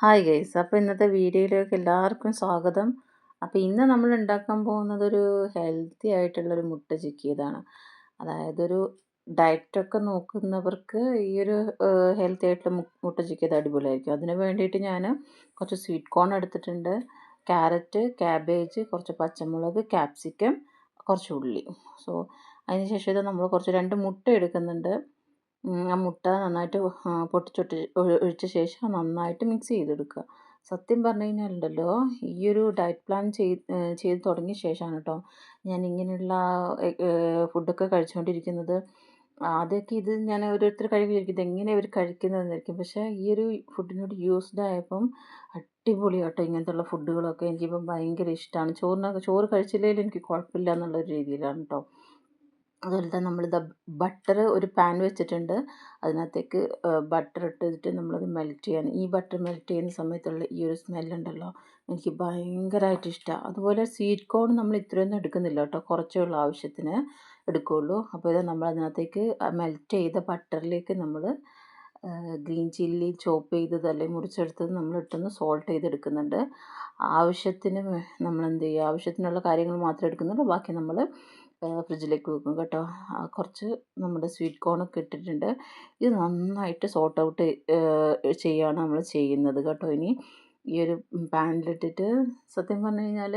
Hi guys അപ്പോൾ ഇന്നത്തെ വീഡിയോയിലേക്ക് എല്ലാവർക്കും സ്വാഗതം. അപ്പോൾ ഇന്ന് നമ്മൾ ഉണ്ടാക്കാൻ പോകുന്നത് ഒരു ഹെൽത്തി ആയിട്ടുള്ളൊരു മുട്ട ചിക്കിയതാണ്. അതായത് ഒരു ഡയറ്റൊക്കെ നോക്കുന്നവർക്ക് ഈ ഒരു ഹെൽത്തി ആയിട്ടുള്ള മുട്ട ചിക്കിയത് അടിപൊളിയായിരിക്കും. അതിന് വേണ്ടിയിട്ട് ഞാൻ കുറച്ച് സ്വീറ്റ് കോൺ എടുത്തിട്ടുണ്ട്. ക്യാരറ്റ് ക്യാബേജ് കുറച്ച് പച്ചമുളക് ക്യാപ്സിക്കം കുറച്ച് ഉള്ളി. സോ അതിന് ശേഷം ഇത് നമ്മൾ കുറച്ച് രണ്ട് മുട്ട എടുക്കുന്നുണ്ട്. ആ മുട്ട നന്നായിട്ട് പൊട്ടിച്ചൊട്ടി ഒഴിച്ച ശേഷം നന്നായിട്ട് മിക്സ് ചെയ്തെടുക്കുക. സത്യം പറഞ്ഞു കഴിഞ്ഞാലുണ്ടല്ലോ ഈ ഒരു ഡയറ്റ് പ്ലാൻ ചെയ്ത് ചെയ്ത് തുടങ്ങിയ ശേഷമാണ് കേട്ടോ ഞാൻ ഇങ്ങനെയുള്ള ഫുഡൊക്കെ കഴിച്ചുകൊണ്ടിരിക്കുന്നത്. ആദ്യമൊക്കെ ഇത് ഞാൻ ഓരോരുത്തർ കഴിക്കും ഇതെങ്ങനെ ഇവർ കഴിക്കുന്നതെന്നായിരിക്കും. പക്ഷേ ഈ ഒരു ഫുഡിനോട് യൂസ്ഡ് ആയപ്പം അടിപൊളി കേട്ടോ ഇങ്ങനത്തെ ഫുഡുകളൊക്കെ എനിക്കിപ്പം ഭയങ്കര ഇഷ്ടമാണ് ചോറിനൊക്കെ ചോറ് കഴിച്ചില്ലെങ്കിൽ എനിക്ക് കുഴപ്പമില്ല എന്നുള്ളൊരു രീതിയിലാണ് കേട്ടോ അതുപോലെ തന്നെ ദ ബട്ടർ ഒരു പാൻ വെച്ചിട്ടുണ്ട്. അതിനകത്തേക്ക് ബട്ടർ ഇട്ടിട്ട് നമ്മളത് മെൽറ്റ് ചെയ്യാൻ ഈ ബട്ടർ മെൽറ്റ് ചെയ്യുന്ന സമയത്തുള്ള ഈ ഒരു സ്മെല്ലുണ്ടല്ലോ എനിക്ക് ഭയങ്കരമായിട്ട് ഇഷ്ടമാണ് അതുപോലെ സ്വീറ്റ് കോൺ നമ്മൾ ഇത്രയൊന്നും എടുക്കുന്നില്ല കേട്ടോ. കുറച്ചേ ഉള്ളൂ ആവശ്യത്തിന് എടുക്കുകയുള്ളൂ അപ്പോൾ ഇത് നമ്മൾ അതിനകത്തേക്ക് മെൽറ്റ് ചെയ്ത ബട്ടറിലേക്ക് നമ്മൾ ഗ്രീൻ ചില്ലി ചോപ്പ് ചെയ്തത് അല്ലെങ്കിൽ മുറിച്ചെടുത്തത് നമ്മൾ ഇട്ടൊന്ന് സോൾട്ട് ചെയ്തെടുക്കുന്നുണ്ട്. ആവശ്യത്തിന് നമ്മൾ എന്ത് ചെയ്യുക? ആവശ്യത്തിനുള്ള കാര്യങ്ങൾ മാത്രം എടുക്കുന്നുള്ളൂ. ബാക്കി നമ്മൾ ഫ്രിഡ്ജിലേക്ക് വെക്കും കേട്ടോ. കുറച്ച് നമ്മുടെ സ്വീറ്റ് കോണൊക്കെ ഇട്ടിട്ടുണ്ട്. ഇത് നന്നായിട്ട് സോർട്ട് ഔട്ട് ചെയ്യുകയാണ് നമ്മൾ ചെയ്യുന്നത് കേട്ടോ ഇനി. ഈ ഒരു പാനിലിട്ടിട്ട് സത്യം പറഞ്ഞു കഴിഞ്ഞാൽ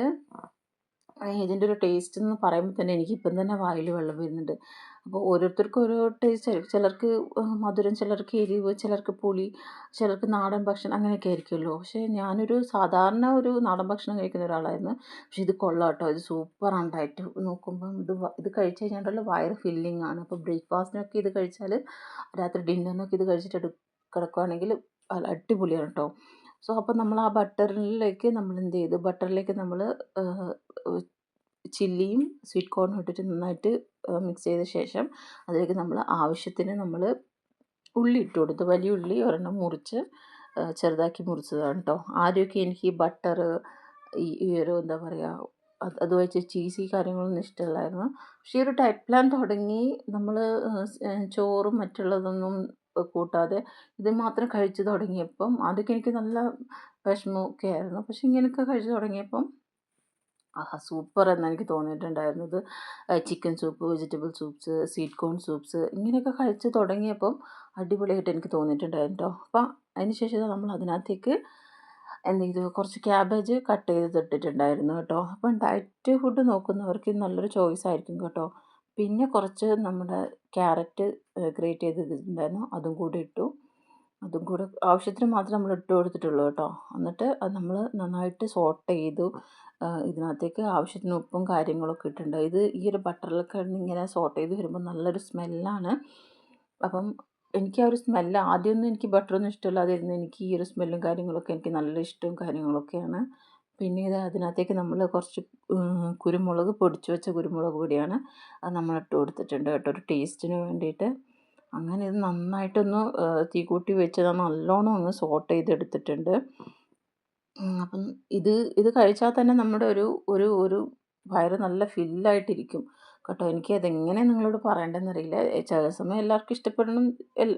ഇതിന്റെ ഒരു ടേസ്റ്റ് എന്ന് പറയുമ്പോൾ തന്നെ എനിക്കിപ്പം തന്നെ വായിൽ വെള്ളം വരുന്നുണ്ട്. അപ്പോൾ ഓരോരുത്തർക്കും ഓരോ ടേസ്റ്റ് ആയിരിക്കും. ചിലർക്ക് മധുരം ചിലർക്ക് എരിവ് ചിലർക്ക് പുളി ചിലർക്ക് നാടൻ ഭക്ഷണം അങ്ങനെയൊക്കെ ആയിരിക്കുമല്ലോ. പക്ഷേ ഞാനൊരു സാധാരണ ഒരു നാടൻ ഭക്ഷണം കഴിക്കുന്ന ഒരാളായിരുന്നു. പക്ഷേ ഇത് കൊള്ളാം കേട്ടോ. ഇത് സൂപ്പറാണ് ഡയറ്റ് നോക്കുമ്പം ഇത് ഇത് കഴിച്ച് കഴിഞ്ഞാൽ വയറ് ഫില്ലിംഗ് ആണ്. അപ്പോൾ ബ്രേക്ക്ഫാസ്റ്റിനൊക്കെ ഇത് കഴിച്ചാൽ രാത്രി ഡിന്നറിനൊക്കെ ഇത് കഴിച്ചിട്ട് കിടക്കുകയാണെങ്കിൽ അടിപൊളിയാണ് കേട്ടോ. സോ അപ്പോൾ നമ്മൾ ആ ബട്ടറിലേക്ക് നമ്മൾ എന്ത് ചെയ്തു ബട്ടറിലേക്ക് നമ്മൾ ചില്ലിയും സ്വീറ്റ് കോർണും ഇട്ടിട്ട് നന്നായിട്ട് മിക്സ് ചെയ്ത ശേഷം അതിലേക്ക് നമ്മൾ ആവശ്യത്തിന് നമ്മൾ ഉള്ളി ഇട്ട് കൊടുത്തു. വലിയ ഉള്ളി ഒരെണ്ണം മുറിച്ച് ചെറുതാക്കി മുറിച്ചതാണ് കേട്ടോ ആദ്യമൊക്കെ എനിക്ക് ഈ ബട്ടർ ഈ ഒരു എന്താ പറയുക അത് വെച്ച് ചീസി കാര്യങ്ങളൊന്നും ഇഷ്ടമല്ലായിരുന്നു. പക്ഷേ ഈ ഒരു ഡയറ്റ് പ്ലാൻ തുടങ്ങി. നമ്മൾ ചോറും മറ്റുള്ളതൊന്നും കൂട്ടാതെ ഇത് മാത്രം കഴിച്ചു തുടങ്ങിയപ്പം ആദ്യമൊക്കെ എനിക്ക് നല്ല വിഷമമൊക്കെ ആയിരുന്നു. പക്ഷേ ഇങ്ങനെയൊക്കെ കഴിച്ചു തുടങ്ങിയപ്പം ആഹാ സൂപ്പർ എന്ന് എനിക്ക് തോന്നിയിട്ടുണ്ടായിരുന്നത്. Chicken soup vegetable soups sweet corn soups ഇങ്ങനെയൊക്കെ കഴിച്ച് തുടങ്ങിയപ്പം അടിപൊളിയായിട്ട് എനിക്ക് തോന്നിയിട്ടുണ്ടായിരുന്നു കേട്ടോ അപ്പം അതിന് ശേഷം നമ്മൾ അതിനകത്തേക്ക് എന്ത് ചെയ്തു? കുറച്ച് ക്യാബേജ് കട്ട് ചെയ്ത് ഇട്ടിട്ടുണ്ടായിരുന്നു കേട്ടോ. അപ്പം ഡയറ്റ് ഫുഡ് നോക്കുന്നവർക്ക് നല്ലൊരു ചോയ്സ് ആയിരിക്കും കേട്ടോ. പിന്നെ കുറച്ച് നമ്മുടെ ക്യാരറ്റ് ഗ്രേറ്റ് ചെയ്തിട്ടുണ്ടായിരുന്നു. അതും കൂടി ഇട്ടു. അതും കൂടെ ആവശ്യത്തിന് മാത്രമേ നമ്മൾ ഇട്ട് കൊടുത്തിട്ടുള്ളൂ കേട്ടോ. എന്നിട്ട് അത് നമ്മൾ നന്നായിട്ട് സോട്ട് ചെയ്തു. ഇതിനകത്തേക്ക് ആവശ്യത്തിന് ഉപ്പും കാര്യങ്ങളൊക്കെ ഇട്ടിട്ടുണ്ട്. ഇത് ഈ ഒരു ബട്ടറിലൊക്കെ ഇങ്ങനെ സോട്ട് ചെയ്ത് വരുമ്പോൾ നല്ലൊരു സ്മെല്ലാണ്. അപ്പം എനിക്ക് ആ ഒരു സ്മെല്ല് ആദ്യമൊന്നും എനിക്ക് ബട്ടറൊന്നും ഇഷ്ടമില്ലാതിരുന്നു എനിക്ക് ഈ ഒരു സ്മെല്ലും കാര്യങ്ങളൊക്കെ എനിക്ക് നല്ല ഇഷ്ടവും കാര്യങ്ങളൊക്കെയാണ്. പിന്നെ ഇത് അതിനകത്തേക്ക് നമ്മൾ കുറച്ച് കുരുമുളക് പൊടിച്ച് വെച്ച കുരുമുളക് പൊടിയാണ് അത് നമ്മൾ ഇട്ട് കൊടുത്തിട്ടുണ്ട് കേട്ടോ. ഒരു ടേസ്റ്റിന് വേണ്ടിയിട്ട്. അങ്ങനെ ഇത് നന്നായിട്ടൊന്ന് തീ കൂട്ടി വെച്ച് നല്ലോണം ഒന്ന് സോട്ട് ചെയ്തെടുത്തിട്ടുണ്ട്. അപ്പം ഇത് ഇത് കഴിച്ചാൽ തന്നെ നമ്മുടെ ഒരു ഒരു ഒരു വയറ് നല്ല ഫില്ലായിട്ടിരിക്കും കേട്ടോ. എനിക്ക് അതെങ്ങനെ നിങ്ങളോട് പറയേണ്ടതെന്നറിയില്ല. ചില സമയം എല്ലാവർക്കും ഇഷ്ടപ്പെടണം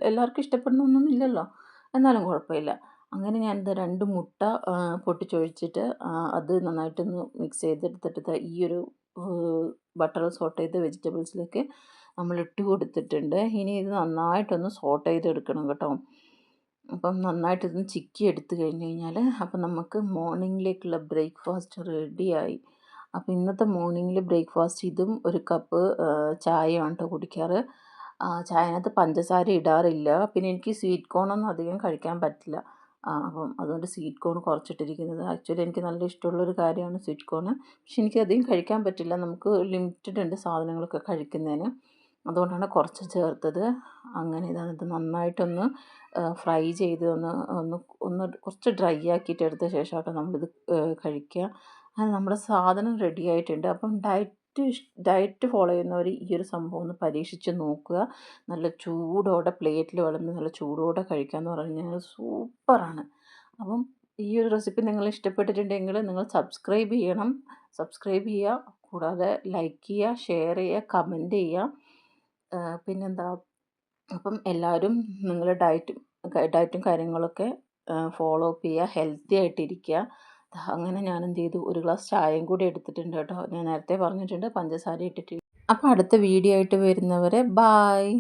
എല്ലാവർക്കും ഇഷ്ടപ്പെടണമെന്നൊന്നും ഇല്ലല്ലോ. എന്നാലും കുഴപ്പമില്ല. അങ്ങനെ ഞാൻ ഇത് രണ്ട് മുട്ട പൊട്ടിച്ചൊഴിച്ചിട്ട് അത് നന്നായിട്ടൊന്ന് മിക്സ് ചെയ്തെടുത്തിട്ട് ഈ ഒരു ബട്ടർ സോട്ട് ചെയ്ത വെജിറ്റബിൾസിലേക്ക് നമ്മൾ ഇട്ട് കൊടുത്തിട്ടുണ്ട്. ഇനി ഇത് നന്നായിട്ടൊന്ന് സോട്ട് ചെയ്തെടുക്കണം കേട്ടോ. അപ്പം നന്നായിട്ട് ഇതൊന്ന് ചിക്കി എടുത്തു കഴിഞ്ഞ് കഴിഞ്ഞാൽ അപ്പം നമുക്ക് മോർണിംഗിലേക്കുള്ള ബ്രേക്ക്ഫാസ്റ്റ് റെഡിയായി. അപ്പോൾ ഇന്നത്തെ മോർണിംഗിൽ ബ്രേക്ക്ഫാസ്റ്റ് ഇതും ഒരു കപ്പ് ചായയാണ് കേട്ടോ കുടിക്കാറ്. ചായനകത്ത് പഞ്ചസാര ഇടാറില്ല. പിന്നെ എനിക്ക് സ്വീറ്റ് കോണൊന്നും അധികം കഴിക്കാൻ പറ്റില്ല. അപ്പം അതുകൊണ്ട് സ്വീറ്റ് കോൺ കുറച്ചിട്ടിരിക്കുന്നത്. ആക്ച്വലി എനിക്ക് നല്ല ഇഷ്ടമുള്ളൊരു കാര്യമാണ് സ്വീറ്റ് കോൺ പക്ഷെ എനിക്ക് അധികം കഴിക്കാൻ പറ്റില്ല. നമുക്ക് ലിമിറ്റഡ് ഉണ്ട് സാധനങ്ങളൊക്കെ കഴിക്കുന്നതിന്. അതുകൊണ്ടാണ് കുറച്ച് ചേർത്തത്. അങ്ങനെ ഇതാണ് ഇത് നന്നായിട്ടൊന്ന് ഫ്രൈ ചെയ്ത് ഒന്ന് ഒന്ന് ഒന്ന് കുറച്ച് ഡ്രൈ ആക്കിയിട്ട് എടുത്ത ശേഷമാട്ടോ നമ്മളിത് കഴിക്കുക. അങ്ങനെ നമ്മുടെ സാധനം റെഡി ആയിട്ടുണ്ട്. അപ്പം ഡയറ്റ് ഡയറ്റ് ഡയറ്റ് ഫോളോ ചെയ്യുന്നവർ ഈ ഒരു സംഭവം ഒന്ന് പരീക്ഷിച്ച് നോക്കുക. നല്ല ചൂടോടെ പ്ലേറ്റിൽ വിളമ്പി നല്ല ചൂടോടെ കഴിക്കുക എന്ന് പറഞ്ഞു കഴിഞ്ഞാൽ സൂപ്പറാണ്. അപ്പം ഈ ഒരു റെസിപ്പി നിങ്ങൾ ഇഷ്ടപ്പെട്ടിട്ടുണ്ടെങ്കിൽ നിങ്ങൾ സബ്സ്ക്രൈബ് ചെയ്യണം. സബ്സ്ക്രൈബ് ചെയ്യുക. കൂടാതെ ലൈക്ക് ചെയ്യുക ഷെയർ ചെയ്യുക കമന്റ് ചെയ്യുക. പിന്നെന്താ? അപ്പം എല്ലാവരും നിങ്ങളുടെ ഡയറ്റും ഡയറ്റും കാര്യങ്ങളൊക്കെ ഫോളോ അപ്പ് ചെയ്യുക. ഹെൽത്തി ആയിട്ടിരിക്കുക. അങ്ങനെ ഞാൻ എന്ത് ചെയ്തു ഒരു ഗ്ലാസ് ചായയും കൂടി എടുത്തിട്ടുണ്ട് കേട്ടോ. ഞാൻ നേരത്തെ പറഞ്ഞിട്ടുണ്ട് പഞ്ചസാര ഇട്ടിട്ട്. അപ്പോൾ അടുത്ത വീഡിയോ ആയിട്ട് വരുന്നവരെ ബായ്